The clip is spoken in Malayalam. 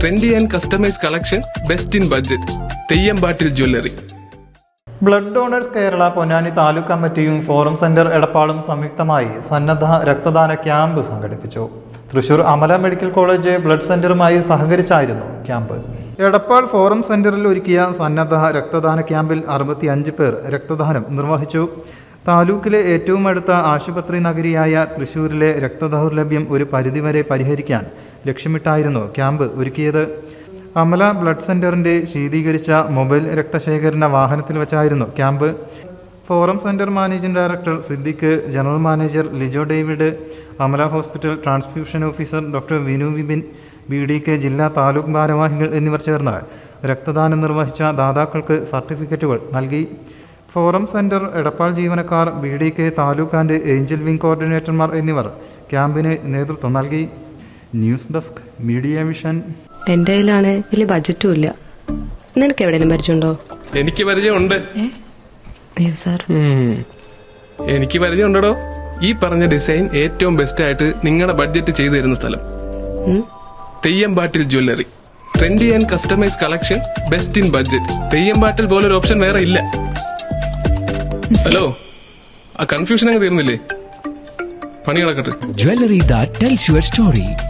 Trendy and customise collection best in budget തെയ്യമ്പാട്ടിൽ jewellery blood donors Kerala Ponnani taluk കമ്മിറ്റിയും ഫോറം സെന്റർ എടപ്പാളും സംയുക്തമായി സന്നദ്ധ രക്തദാന ക്യാമ്പ് സംഘടിപ്പിച്ചു. Thrissur Amala medical college blood സെന്ററുമായി സഹകരിച്ചായിരുന്നു ക്യാമ്പ്. എടപ്പാൾ ഫോറം സെന്ററിൽ ഒരുക്കിയ സന്നദ്ധ രക്തദാന ക്യാമ്പിൽ അറുപത്തിയഞ്ച് പേർ രക്തദാനം നിർവഹിച്ചു. താലൂക്കിലെ ഏറ്റവും അടുത്ത ആശുപത്രി നഗരിയായ തൃശൂരിലെ രക്തദൗർലഭ്യം ഒരു പരിധിവരെ പരിഹരിക്കാൻ ലക്ഷ്യമിട്ടായിരുന്നു ക്യാമ്പ് ഒരുക്കിയത്. അമല ബ്ലഡ് സെന്ററിന്റെ ശീതീകരിച്ച മൊബൈൽ രക്തശേഖരണ വാഹനത്തിൽ വെച്ചായിരുന്നു camp. Forum centre managing director Siddique general manager Lijo David Amala hospital transfusion officer doctor Vinu Vipin B D K ജില്ലാ താലൂക്ക് ഭാരവാഹികൾ എന്നിവർ ചേർന്ന് രക്തദാനം നിർവഹിച്ച ദാതാക്കൾക്ക് സർട്ടിഫിക്കറ്റുകൾ നൽകി. ഫോറം സെന്റർ എടപ്പാൾ ജീവനക്കാർ B D K taluk angel wing കോർഡിനേറ്റർമാർ എന്നിവർ ക്യാമ്പിന് നേതൃത്വം നൽകി. News desk media mission. എന്റെ കയ്യിലാണ് വലിയ ബജറ്റും ഇല്ല. നിനക്ക് എവിടെയെങ്കിലും പരിചയമുണ്ടോ? എനിക്ക് പരിചയമുണ്ട്. അയ്യോ സാർ എനിക്ക് പരിചയമുണ്ടോ ഈ പറഞ്ഞ ഡിസൈൻ ഏറ്റവും ബെസ്റ്റ് ആയിട്ട് നിങ്ങളുടെ ബഡ്ജറ്റ് ചെയ്തു തരുന്ന സ്ഥലം. Theyyampattil jewellery trendy and customise collection best in budget Theyyampattil ഒരു ഓപ്ഷൻ വേറെ ഇല്ല. ഹലോ? ആ കൺഫ്യൂഷൻ അങ്ങ് തീർന്നില്ലേ? പണി കിടക്കട്ടെ jewellery that tells your story.